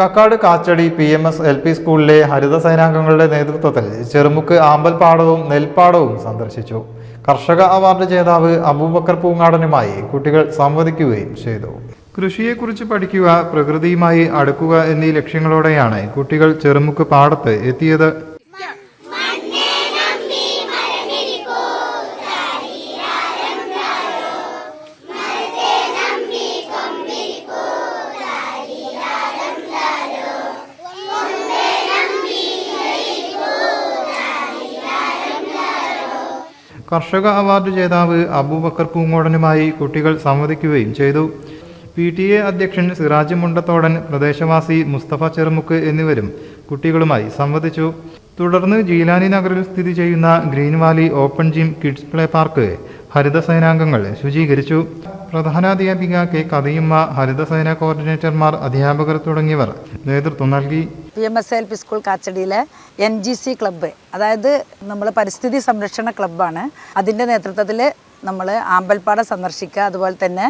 Kakkad Kachadi P M S L P സ്കൂളിലെ ഹരിത സേനാംഗങ്ങളുടെ നേതൃത്വത്തിൽ ചെറുമുക്ക് ആമ്പൽപ്പാടവും നെൽപ്പാടവും സന്ദർശിച്ചു. കർഷക അവാർഡ് ജേതാവ് അബൂബക്കർ പൂങ്ങാടനുമായി കുട്ടികൾ സംവദിക്കുകയും ചെയ്തു. കൃഷിയെക്കുറിച്ച് പഠിക്കുക പ്രകൃതിയുമായി അടുക്കുക എന്നീ ലക്ഷ്യങ്ങളോടെയാണ് കുട്ടികൾ ചെറുമുക്ക് പാടത്ത് എത്തിയത്. കർഷക അവാർഡ് ജേതാവ് അബൂബക്കർ പൂങ്ങോടനുമായി കുട്ടികൾ സംവദിക്കുകയും ചെയ്തു. പി ടി എ അധ്യക്ഷൻ സിറാജ് മുണ്ടത്തോടൻ പ്രദേശവാസി മുസ്തഫ ചെറുമുക്ക് എന്നിവരും കുട്ടികളുമായി സംവദിച്ചു. തുടർന്ന് ജീലാനി നഗറിൽ സ്ഥിതി ചെയ്യുന്ന green valley open gym kids play park ഹരിതസേനാംഗങ്ങൾ ശുചീകരിച്ചു. പ്രധാനാധ്യാപിക കെ കതിയമ്മ ഹരിതസേന കോർഡിനേറ്റർമാർ അധ്യാപകർ തുടങ്ങിയവർ നേതൃത്വം നൽകി. P M S L P school കാച്ചടിയിലെ N G C club അതായത് നമ്മൾ പരിസ്ഥിതി സംരക്ഷണ ക്ലബ്ബാണ് അതിന്റെ നേതൃത്വത്തിൽ നമ്മൾ ആമ്പൽപ്പാട സന്ദർശിക്കുക അതുപോലെ തന്നെ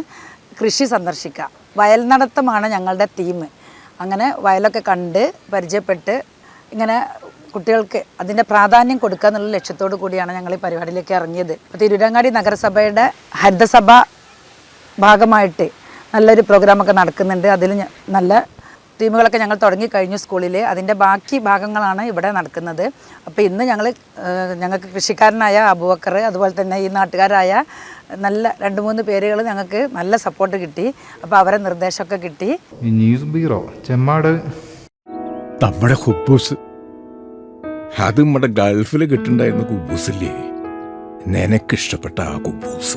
കൃഷി സന്ദർശിക്കുക. വയൽ നടത്തമാണ് ഞങ്ങളുടെ തീം അങ്ങനെ വയലൊക്കെ കണ്ട് പരിചയപ്പെട്ട് ഇങ്ങനെ കുട്ടികൾക്ക് അതിന്റെ പ്രാധാന്യം കൊടുക്കുക എന്നുള്ള ലക്ഷ്യത്തോടു കൂടിയാണ് ഞങ്ങൾ ഈ പരിപാടിയിലേക്ക് ഇറങ്ങിയത്. അപ്പോൾ തിരുരങ്ങാടി നഗരസഭയുടെ ഹരിതസഭ ഭാഗമായിട്ട് നല്ലൊരു പ്രോഗ്രാമൊക്കെ നടക്കുന്നുണ്ട്. അതിൽ നല്ല ടീമുകളൊക്കെ ഞങ്ങൾ തുടങ്ങിക്കഴിഞ്ഞു സ്കൂളിൽ. അതിന്റെ ബാക്കി ഭാഗങ്ങളാണ് ഇവിടെ നടക്കുന്നത്. അപ്പോൾ ഇന്ന് ഞങ്ങൾ ഞങ്ങൾക്ക് കൃഷിക്കാരനായ അബുവക്കർ അതുപോലെ തന്നെ ഈ നാട്ടുകാരായ നല്ല രണ്ട് മൂന്ന് പേരുകൾ ഞങ്ങൾക്ക് നല്ല സപ്പോർട്ട് കിട്ടി. അപ്പോൾ അവരെ നിർദ്ദേശമൊക്കെ കിട്ടി. News bureau Chemmad. നമ്മുടെ ഹുബൂസ് അത് നമ്മുടെ ഗൾഫിൽ കിട്ടുണ്ടായിരുന്ന കുബൂസില്ലേ? നിനക്കിഷ്ടപ്പെട്ട ആ കുബൂസ്.